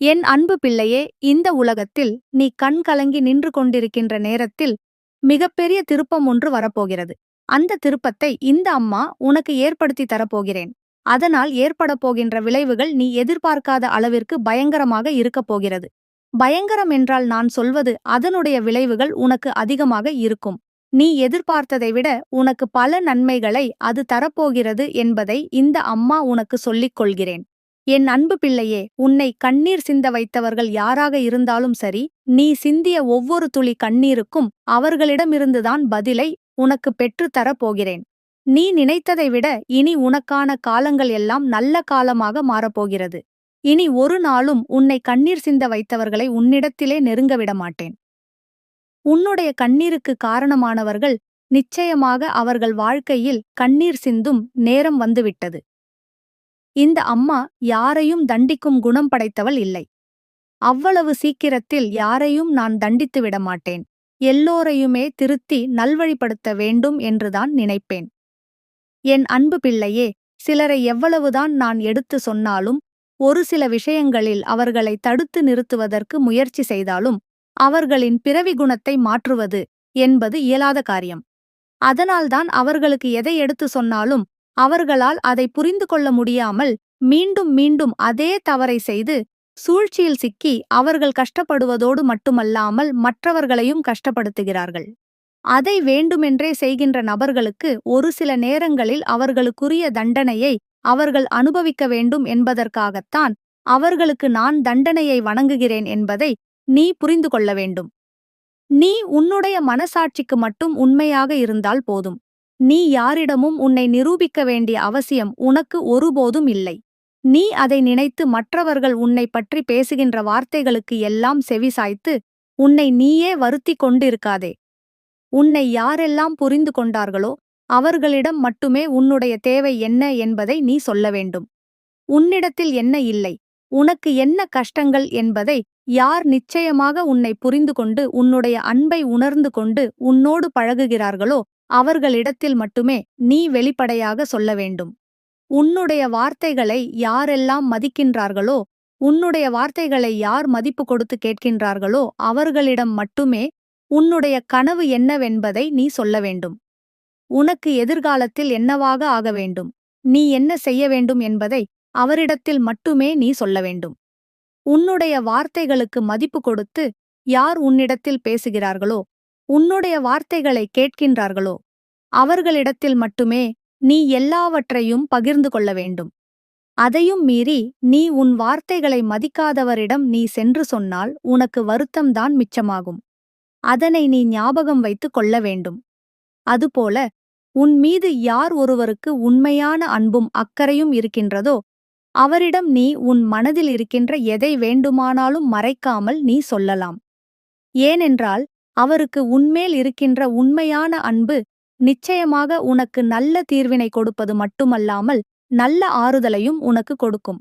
என் அன்பு பிள்ளையே இந்த உலகத்தில் நீ கண் கலங்கி நின்று கொண்டிருக்கின்ற நேரத்தில் மிகப்பெரிய திருப்பம் ஒன்று வரப்போகிறது. அந்த திருப்பத்தை இந்த அம்மா உனக்கு ஏற்படுத்தி தரப்போகிறேன். அதனால் ஏற்படப் போகின்ற விளைவுகள் நீ எதிர்பார்க்காத அளவிற்கு பயங்கரமாக இருக்கப் போகிறது. பயங்கரம் என்றால் நான் சொல்வது அதனுடைய விளைவுகள் உனக்கு அதிகமாக இருக்கும். நீ எதிர்பார்த்ததை விட உனக்கு பல நன்மைகளை அது தரப்போகிறது என்பதை இந்த அம்மா உனக்கு சொல்லிக் கொள்கிறேன். என் அன்பு பிள்ளையே உன்னை கண்ணீர் சிந்த வைத்தவர்கள் யாராக இருந்தாலும் சரி நீ சிந்திய ஒவ்வொரு துளி கண்ணீருக்கும் அவர்களிடமிருந்துதான் பதிலை உனக்கு பெற்றுத் தரப் போகிறேன். நீ நினைத்ததை விட இனி உனக்கான காலங்கள் எல்லாம் நல்ல காலமாக மாறப்போகிறது இனி ஒரு நாளும் உன்னை கண்ணீர் சிந்த வைத்தவர்களை உன்னிடத்திலே நெருங்க விட மாட்டேன். உன்னுடைய கண்ணீருக்கு காரணமானவர்கள் நிச்சயமாக அவர்கள் வாழ்க்கையில் கண்ணீர் சிந்தும் நேரம் வந்துவிட்டது இந்த அம்மா யாரையும் தண்டிக்கும் குணம் படைத்தவள் இல்லை. அவ்வளவு சீக்கிரத்தில் யாரையும் நான் தண்டித்து விட மாட்டேன். எல்லோரையுமே திருத்தி நல்வழிப்படுத்த வேண்டும் என்றுதான் நினைப்பேன். என் அன்பு பிள்ளையே சிலரை எவ்வளவுதான் நான் எடுத்து சொன்னாலும் ஒரு சில விஷயங்களில் அவர்களை தடுத்து நிறுத்துவதற்கு முயற்சி செய்தாலும் அவர்களின் பிறவி குணத்தை மாற்றுவது என்பது இயலாத காரியம். அதனால்தான் அவர்களுக்கு எதை எடுத்து சொன்னாலும் அவர்களால் அதை புரிந்து கொள்ள முடியாமல் மீண்டும் மீண்டும் அதே தவறை செய்து சூழ்ச்சியில் சிக்கி அவர்கள் கஷ்டப்படுவதோடு மட்டுமல்லாமல் மற்றவர்களையும் கஷ்டப்படுத்துகிறார்கள். அதை வேண்டுமென்றே செய்கின்ற நபர்களுக்கு ஒரு சில நேரங்களில் அவர்களுக்குரிய தண்டனையை அவர்கள் அனுபவிக்க வேண்டும் என்பதற்காகத்தான் அவர்களுக்கு நான் தண்டனையை வணங்குகிறேன் என்பதை நீ புரிந்து கொள்ள வேண்டும். நீ உன்னுடைய மனசாட்சிக்கு மட்டும் உண்மையாக இருந்தால் போதும். நீ யாரிடமும் உன்னை நிரூபிக்க வேண்டிய அவசியம் உனக்கு ஒருபோதும் இல்லை. நீ அதை நினைத்து மற்றவர்கள் உன்னை பற்றி பேசுகின்ற வார்த்தைகளுக்கு எல்லாம் செவிசாய்த்து உன்னை நீயே வருத்திக் கொண்டிருக்காதே. உன்னை யாரெல்லாம் புரிந்து கொண்டார்களோ அவர்களிடம் மட்டுமே உன்னுடைய தேவை என்ன என்பதை நீ சொல்ல வேண்டும். உன்னிடத்தில் என்ன இல்லை? உனக்கு என்ன கஷ்டங்கள் என்பதை யார் நிச்சயமாக உன்னை புரிந்து கொண்டு உன்னுடைய அன்பை உணர்ந்து கொண்டு உன்னோடு பழகுகிறார்களோ அவர்களிடத்தில் மட்டுமே நீ வெளிப்படையாக சொல்ல வேண்டும். உன்னுடைய வார்த்தைகளை யாரெல்லாம் மதிக்கின்றார்களோ உன்னுடைய வார்த்தைகளை யார் மதிப்பு கொடுத்து கேட்கின்றார்களோ அவர்களிடம் மட்டுமே உன்னுடைய கனவு என்னவென்பதை நீ சொல்ல வேண்டும். உனக்கு எதிர்காலத்தில் என்னவாக ஆக வேண்டும்? நீ என்ன செய்ய வேண்டும் என்பதை அவரிடத்தில் மட்டுமே நீ சொல்ல வேண்டும். உன்னுடைய வார்த்தைகளுக்கு மதிப்பு கொடுத்து யார் உன்னிடத்தில் பேசுகிறார்களோ உன்னுடைய வார்த்தைகளை கேட்கின்றார்களோ அவர்களிடத்தில் மட்டுமே நீ எல்லாவற்றையும் பகிர்ந்து கொள்ள வேண்டும். அதையும் மீறி நீ உன் வார்த்தைகளை மதிக்காதவரிடம் நீ சென்று சொன்னால் உனக்கு வருத்தம்தான் மிச்சமாகும். அதனை நீ ஞாபகம் வைத்துக் கொள்ள வேண்டும். அதுபோல உன் மீது யார் ஒருவருக்கு உண்மையான அன்பும் அக்கறையும் இருக்கின்றதோ அவரிடம் நீ உன் மனதில் இருக்கின்ற எதை வேண்டுமானாலும் மறைக்காமல் நீ சொல்லலாம். ஏனென்றால் அவருக்கு உன்மேல் இருக்கின்ற உண்மையான அன்பு நிச்சயமாக உனக்கு நல்ல தீர்வினை கொடுப்பது மட்டுமல்லாமல் நல்ல ஆறுதலையும் உனக்கு கொடுக்கும்.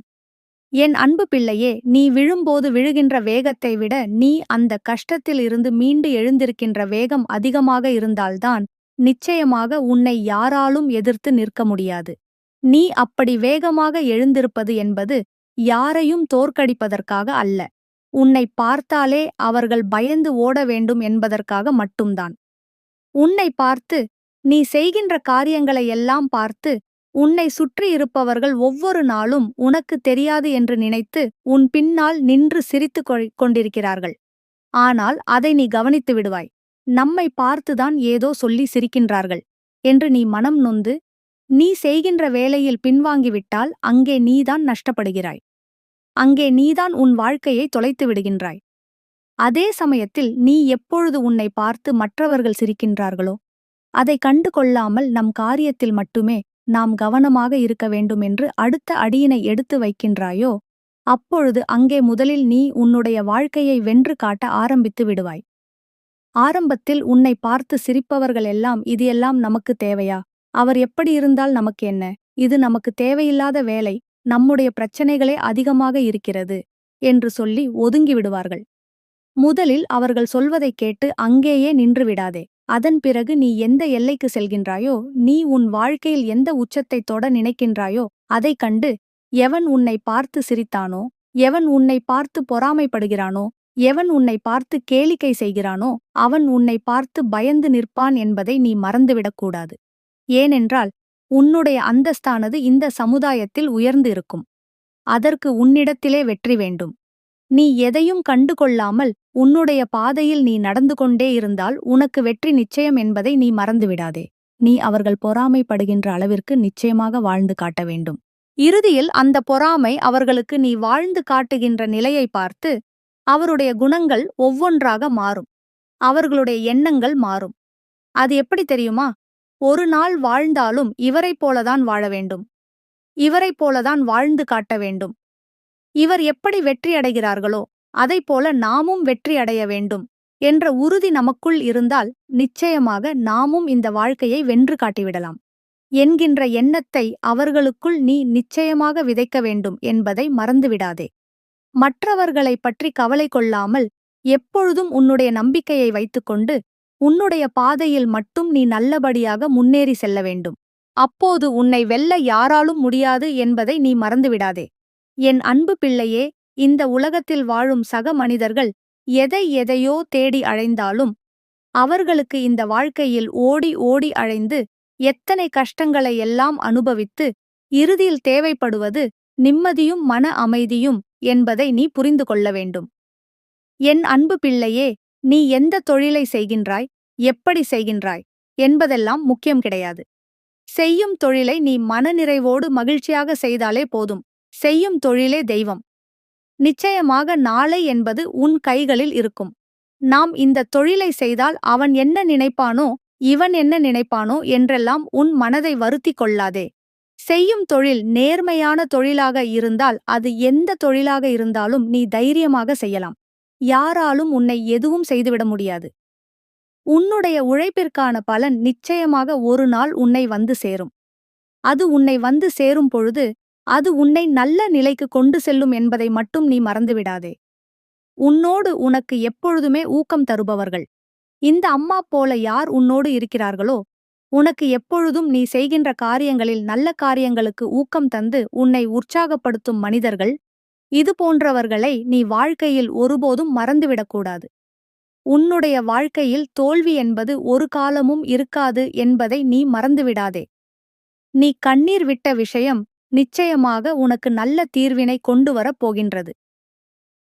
என் அன்பு பிள்ளையே நீ விழும்போது விழுகின்ற வேகத்தை விட நீ அந்த கஷ்டத்தில் இருந்து மீண்டு எழுந்திருக்கின்ற வேகம் அதிகமாக இருந்தால்தான் நிச்சயமாக உன்னை யாராலும் எதிர்த்து நிற்க முடியாது. நீ அப்படி வேகமாக எழுந்திருப்பது என்பது யாரையும் தோற்கடிப்பதற்காக அல்ல. உன்னை பார்த்தாலே அவர்கள் பயந்து ஓட வேண்டும் என்பதற்காக மட்டும்தான். உன்னை பார்த்து நீ செய்கின்ற காரியங்களை எல்லாம் பார்த்து உன்னை சுற்றி இருப்பவர்கள் ஒவ்வொரு நாளும் உனக்கு தெரியாது என்று நினைத்து உன் பின்னால் நின்று சிரித்துக் கொண்டிருக்கிறார்கள். ஆனால் அதை நீ கவனித்து விடுவாய். நம்மை பார்த்துதான் ஏதோ சொல்லி சிரிக்கின்றார்கள் என்று நீ மனம் நொந்து நீ செய்கின்ற வேலையில் பின்வாங்கிவிட்டால் அங்கே நீதான் நஷ்டப்படுகிறாய். அங்கே நீதான் உன் வாழ்க்கையை தொலைத்து விடுகின்றாய். அதே சமயத்தில் நீ எப்பொழுது உன்னை பார்த்து மற்றவர்கள் சிரிக்கின்றார்களோ அதை கண்டு கொள்ளாமல் நம் காரியத்தில் மட்டுமே நாம் கவனமாக இருக்க வேண்டும் என்று அடுத்த அடியினை எடுத்து வைக்கின்றாயோ அப்பொழுது அங்கே முதலில் நீ உன்னுடைய வாழ்க்கையை வென்று காட்ட ஆரம்பித்து விடுவாய். ஆரம்பத்தில் உன்னை பார்த்து சிரிப்பவர்கள் எல்லாம் இது எல்லாம் நமக்கு தேவையா? அவர் எப்படி இருந்தால் நமக்கு என்ன? இது நமக்கு தேவையில்லாத வேலை. நம்முடைய பிரச்சனைகளே அதிகமாக இருக்கிறது என்று சொல்லி ஒதுங்கி விடுவார்கள். முதலில் அவர்கள் சொல்வதைக் கேட்டு அங்கேயே நின்று விடாதே. அதன் பிறகு நீ எந்த எல்லைக்கு செல்கின்றாயோ நீ உன் வாழ்க்கையில் எந்த உச்சத்தைத் தொட நினைக்கின்றாயோ அதைக் கண்டு எவன் உன்னை பார்த்து சிரித்தானோ எவன் உன்னை பார்த்து பொறாமைப்படுகிறானோ எவன் உன்னை பார்த்து கேளிக்கை செய்கிறானோ அவன் உன்னை பார்த்து பயந்து நிற்பான் என்பதை நீ மறந்துவிடக்கூடாது. ஏனென்றால் உன்னுடைய அந்தஸ்தானது இந்த சமுதாயத்தில் உயர்ந்து இருக்கும் அதற்கு உன்னிடத்திலே வெற்றி வேண்டும். நீ எதையும் கண்டு கொள்ளாமல் உன்னுடைய பாதையில் நீ நடந்து கொண்டே இருந்தால் உனக்கு வெற்றி நிச்சயம் என்பதை நீ மறந்துவிடாதே. நீ அவர்கள் பொறாமைப்படுகின்ற அளவிற்கு நிச்சயமாக வாழ்ந்து காட்ட வேண்டும். இறுதியில் அந்த பொறாமை அவர்களுக்கு நீ வாழ்ந்து காட்டுகின்ற நிலையை பார்த்து அவருடைய குணங்கள் ஒவ்வொன்றாக மாறும். அவர்களுடைய எண்ணங்கள் மாறும். அது எப்படி தெரியுமா? ஒரு நாள் வாழ்ந்தாலும் இவரைப் போலதான் வாழ வேண்டும். இவரைப் போலதான் வாழ்ந்து காட்ட வேண்டும். இவர் எப்படி வெற்றியடைகிறார்களோ அதைப்போல நாமும் வெற்றி அடைய வேண்டும் என்ற உறுதி நமக்குள் இருந்தால் நிச்சயமாக நாமும் இந்த வாழ்க்கையை வென்று காட்டிவிடலாம். என்கின்ற எண்ணத்தை அவர்களுக்குள் நீ நிச்சயமாக விதைக்க வேண்டும் என்பதை மறந்துவிடாதே. மற்றவர்களைப் பற்றி கவலை கொள்ளாமல் எப்பொழுதும் உன்னுடைய நம்பிக்கையை வைத்துக்கொண்டு உன்னுடைய பாதையில் மட்டும் நீ நல்லபடியாக முன்னேறி செல்ல வேண்டும். அப்போது உன்னை வெல்ல யாராலும் முடியாது என்பதை நீ மறந்துவிடாதே. என் அன்பு பிள்ளையே இந்த உலகத்தில் வாழும் சக மனிதர்கள் எதை எதையோ தேடி அழைந்தாலும் அவர்களுக்கு இந்த வாழ்க்கையில் ஓடி ஓடி அழைந்து எத்தனை கஷ்டங்களை எல்லாம் அனுபவித்து இறுதியில் தேவைப்படுவது நிம்மதியும் மன அமைதியும் என்பதை நீ புரிந்து கொள்ள வேண்டும். என் அன்பு பிள்ளையே நீ எந்த தொழிலை செய்கின்றாய் எப்படி செய்கின்றாய் என்பதெல்லாம் முக்கியம் கிடையாது. செய்யும் தொழிலை நீ மனநிறைவோடு மகிழ்ச்சியாக செய்தாலே போதும். செய்யும் தொழிலே தெய்வம். நிச்சயமாக நாளை என்பது உன் கைகளில் இருக்கும். நாம் இந்த தொழிலை செய்தால் அவன் என்ன நினைப்பானோ இவன் என்ன நினைப்பானோ என்றெல்லாம் உன் மனதை வருத்தி கொள்ளாதே. செய்யும் தொழில் நேர்மையான தொழிலாக இருந்தால் அது எந்த தொழிலாக இருந்தாலும் நீ தைரியமாக செய்யலாம். யாராலும் உன்னை எதுவும் செய்துவிட முடியாது. உன்னுடைய உழைப்பிற்கான பலன் நிச்சயமாக ஒரு நாள் உன்னை வந்து சேரும். அது உன்னை வந்து சேரும் பொழுது அது உன்னை நல்ல நிலைக்கு கொண்டு செல்லும் என்பதை மட்டும் நீ மறந்துவிடாதே. உன்னோடு உனக்கு எப்பொழுதுமே ஊக்கம் தருபவர்கள். இந்த அம்மா போல யார் உன்னோடு இருக்கிறார்களோ உனக்கு எப்பொழுதும் நீ செய்கின்ற காரியங்களில் நல்ல காரியங்களுக்கு ஊக்கம் தந்து உன்னை உற்சாகப்படுத்தும் மனிதர்கள் இது போன்றவர்களை நீ வாழ்க்கையில் ஒருபோதும் மறந்துவிடக்கூடாது. உன்னுடைய வாழ்க்கையில் தோல்வி என்பது ஒரு காலமும் இருக்காது என்பதை நீ மறந்துவிடாதே. நீ கண்ணீர் விட்ட விஷயம் நிச்சயமாக உனக்கு நல்ல தீர்வினை கொண்டு வரப் போகின்றது.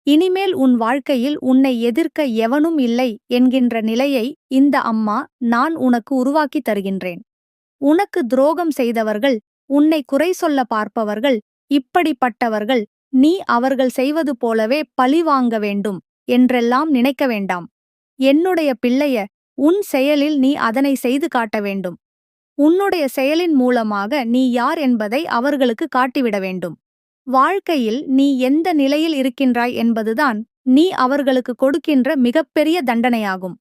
இனிமேல் உன் வாழ்க்கையில் உன்னை எதிர்க்க எவனும் இல்லை என்கின்ற நிலையை இந்த அம்மா நான் உனக்கு உருவாக்கி தருகின்றேன். உனக்கு துரோகம் செய்தவர்கள் உன்னை குறை சொல்ல பார்ப்பவர்கள் இப்படிப்பட்டவர்கள் நீ அவர்கள் செய்வது போலவே பழி வாங்க வேண்டும் என்றெல்லாம் நினைக்க வேண்டாம். என்னுடைய பிள்ளைய உன் செயலில் நீ அதனை செய்து காட்ட வேண்டும். உன்னுடைய செயலின் மூலமாக நீ யார் என்பதை அவர்களுக்கு காட்டிவிட வேண்டும். வாழ்க்கையில் நீ எந்த நிலையில் இருக்கின்றாய் என்பதுதான் நீ அவர்களுக்கு கொடுக்கின்ற மிகப்பெரிய தண்டனையாகும்.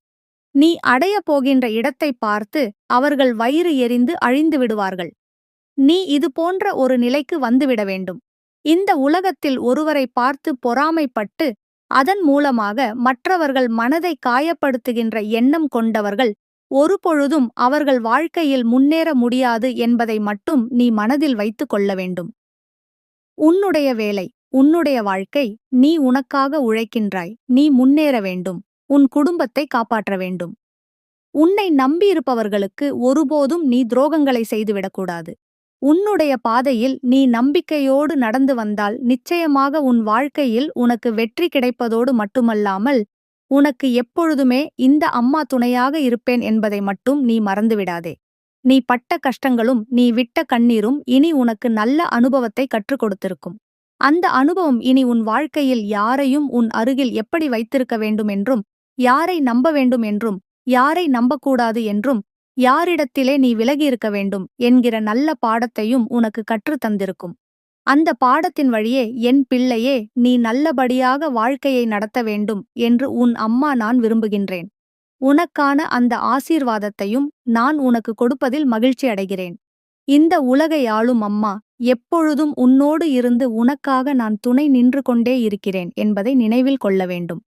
நீ அடையப் போகின்ற இடத்தை பார்த்து அவர்கள் வயிறு எரிந்து அழிந்து விடுவார்கள். நீ இது போன்ற ஒரு நிலைக்கு வந்துவிட வேண்டும். இந்த உலகத்தில் ஒருவரை பார்த்து பொறாமைப்பட்டு அதன் மூலமாக மற்றவர்கள் மனதை காயப்படுத்துகின்ற எண்ணம் கொண்டவர்கள் ஒருபொழுதும் அவர்கள் வாழ்க்கையில் முன்னேற முடியாது என்பதை மட்டும் நீ மனதில் வைத்துக் கொள்ள வேண்டும். உன்னுடைய வேலை உன்னுடைய வாழ்க்கை நீ உனக்காக உழைக்கின்றாய். நீ முன்னேற வேண்டும். உன் குடும்பத்தை காப்பாற்ற வேண்டும். உன்னை நம்பியிருப்பவர்களுக்கு ஒருபோதும் நீ துரோகங்களை செய்துவிடக்கூடாது உன்னுடைய பாதையில் நீ நம்பிக்கையோடு நடந்து வந்தால் நிச்சயமாக உன் வாழ்க்கையில் உனக்கு வெற்றி கிடைப்பதோடு மட்டுமல்லாமல் உனக்கு எப்பொழுதுமே இந்த அம்மா துணையாக இருப்பேன் என்பதை மட்டும் நீ மறந்துவிடாதே. நீ பட்ட கஷ்டங்களும் நீ விட்ட கண்ணீரும் இனி உனக்கு நல்ல அனுபவத்தை கற்றுக் கொடுத்திருக்கும். அந்த அனுபவம் இனி உன் வாழ்க்கையில் யாரையும் உன் அருகில் எப்படி வைத்திருக்க வேண்டும் என்றும் யாரை நம்ப வேண்டும் என்றும் யாரை நம்பக்கூடாது என்றும் யாரிடத்திலே நீ விலகியிருக்க வேண்டும் என்கிற நல்ல பாடத்தையும் உனக்கு கற்றுத் தந்திருக்கும். அந்த பாடத்தின் வழியே என் பிள்ளையே நீ நல்லபடியாக வாழ்க்கையை நடத்த வேண்டும் என்று உன் அம்மா நான் விரும்புகின்றேன். உனக்கான அந்த ஆசீர்வாதத்தையும் நான் உனக்கு கொடுப்பதில் மகிழ்ச்சி அடைகிறேன். இந்த உலகை ஆளும் அம்மா எப்பொழுதும் உன்னோடு இருந்து உனக்காக நான் துணை நின்று கொண்டே இருக்கிறேன் என்பதை நினைவில் கொள்ள வேண்டும்.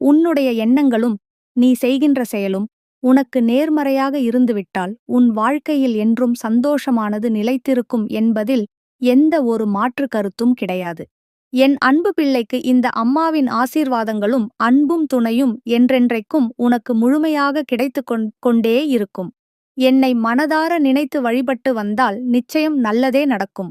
உன்னுடைய எண்ணங்களும் நீ செய்கின்ற செயலும் உனக்கு நேர்மறையாக இருந்துவிட்டால் உன் வாழ்க்கையில் என்றும் சந்தோஷமானது நிலைத்திருக்கும் என்பதில் எந்த ஒரு மாற்று கருத்தும் கிடையாது. என் அன்பு பிள்ளைக்கு இந்த அம்மாவின் ஆசீர்வாதங்களும் அன்பும் துணையும் என்றென்றைக்கும் உனக்கு முழுமையாக கிடைத்துக் கொண்- கொண்டே இருக்கும். என்னை மனதார நினைத்து வழிபட்டு வந்தால் நிச்சயம் நல்லதே நடக்கும்.